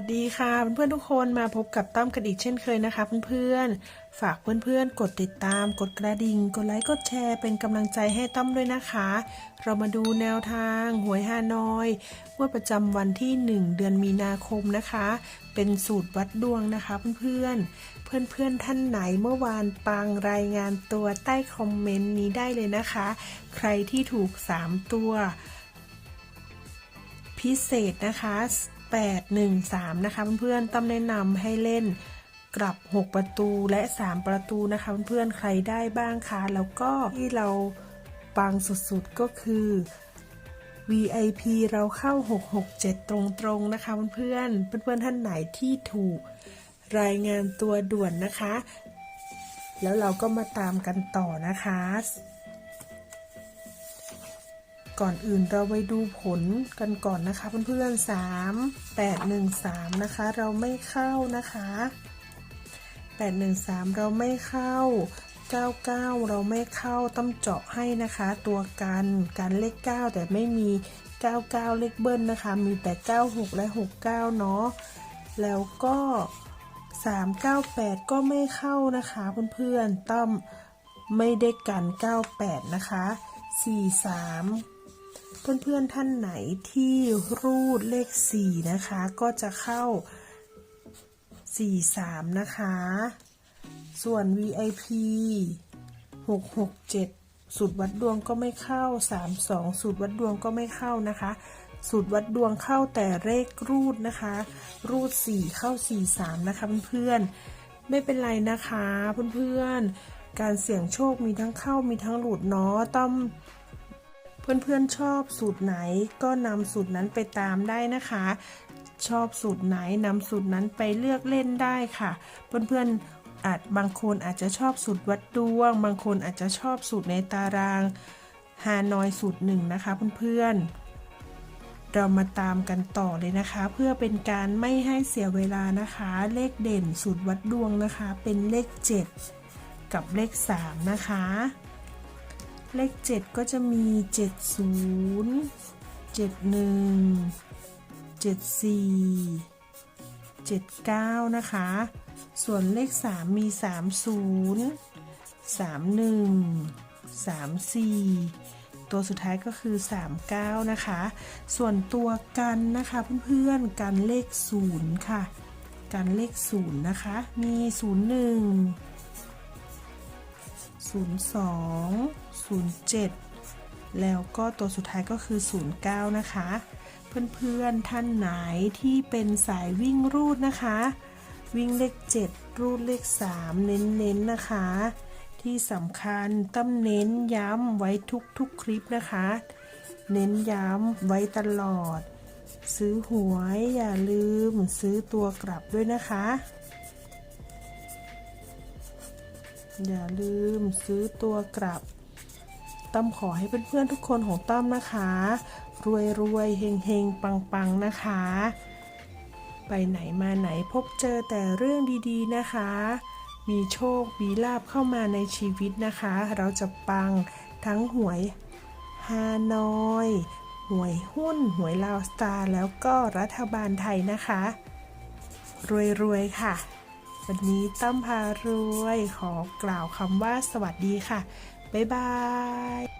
วัสดีค่ะเพื่อนๆทุกคนมาพบกับตั้มกันอีกเช่นเคยนะคะเพื่อนๆฝากเพื่อนๆกดติดตาม กดกระดิ่ง กดไลค์กดแชร์เป็นกำลังใจให้ตั้มด้วยนะคะ เรามาดูแนวทางหวยฮานอยงวดประจำวันที่ 1 เดือนมีนาคมนะคะ เป็นสูตรวัดดวงนะคะเพื่อนๆเพื่อนๆท่านไหนเมื่อวานปังรายงานตัวใต้คอมเมนต์นี้ได้เลยนะคะ ใครที่ถูก 3 ตัว พิเศษนะคะ 813 นะคะเพื่อนๆต้องแนะนำให้เล่นกลับ 6 ประตูและ 3 ประตูนะคะเพื่อนๆใครได้บ้างคะแล้วก็ที่เราปังสุดๆก็คือ VIP เราเข้า 667 ตรงๆนะคะเพื่อนๆเพื่อนๆท่านไหนที่ถูกรายงานตัวด่วนนะคะ แล้วเราก็มาตามกันต่อนะคะ ก่อนอื่นเราไปดูผลกันก่อนนะคะเพื่อนๆสามแปดหนึ่งสามนะคะ เราไม่เข้านะคะแปดหนึ่งสามเราไม่เข้าเก้าเก้าเราไม่เข้าต้องเจาะให้นะคะ ตัวกันการเลขเก้าแต่ไม่มีเก้าเก้าเลขเบิ้ลนะคะ มีแต่เก้าหกและหกเก้าเนาะแล้วก็สามเก้าแปดก็ไม่เข้านะคะเพื่อนๆต้อมไม่ได้กันเก้าแปดนะคะสี่สาม เพื่อนๆท่านไหนที่รูดเลข 4 นะคะ ก็จะเข้า 43 นะคะ ส่วน VIP 667 สูตรวัดดวงก็ไม่เข้า 32 สูตรวัดดวงก็ไม่เข้านะคะ สูตรวัดดวงเข้าแต่เลขรูดนะคะ รูด 4 เข้า 43 นะคะเพื่อนๆ ไม่เป็นไรนะคะเพื่อนๆ การเสี่ยงโชคมีทั้งเข้ามีทั้งหลุดเนาะต้อง เพื่อนๆชอบสูตรไหนก็นำสูตรนั้นไปตามได้นะคะ ชอบสูตรไหนนำสูตรนั้นไปเลือกเล่นได้ค่ะ เพื่อนๆอาจบางคนอาจจะชอบสูตรวัดดวง บางคนอาจจะชอบสูตรในตารางฮานอยสูตรหนึ่งนะคะเพื่อนๆ เรามาตามกันต่อเลยนะคะ เพื่อเป็นการไม่ให้เสียเวลานะคะ เลขเด่นสูตรวัดดวงนะคะ เป็นเลข 7 กับเลข 3 นะคะ เลข 7 ก็จะมี 70 71 74 79 นะคะ ส่วนเลข 3 มี 30 31 34 ตัวสุดท้ายก็คือ 39 นะคะ ส่วนตัวกันนะคะเพื่อนๆ กันเลข 0 ค่ะ กันเลข 0 นะคะ มี 01 02 07 แล้วก็ตัวสุดท้ายก็คือ 09 นะคะ เพื่อนๆท่านไหนที่เป็นสายวิ่งรูดนะคะ วิ่งเลข 7 รูดเลข 3 เน้นๆนะคะ ที่สำคัญต้องเน้นย้ำไว้ทุกๆคลิปนะคะ เน้นย้ำไว้ตลอด ซื้อหวยอย่าลืมซื้อตัวกลับด้วยนะคะ อย่าลืมซื้อตัวกลับตั้มขอให้เพื่อนๆทุกคนของตั้มนะคะ รวยรวยเฮงเฮงปังปังนะคะ ไปไหนมาไหนพบเจอแต่เรื่องดีๆนะคะ มีโชคมีลาบเข้ามาในชีวิตนะคะ เราจะปังทั้งหวยฮานอยหวยหุ้น หวยลาวสตาร์แล้วก็รัฐบาลไทยนะคะ รวย ๆ ค่ะ วันนี้ตั้มพารวยขอกล่าวคำว่าสวัสดีค่ะ บ๊ายบาย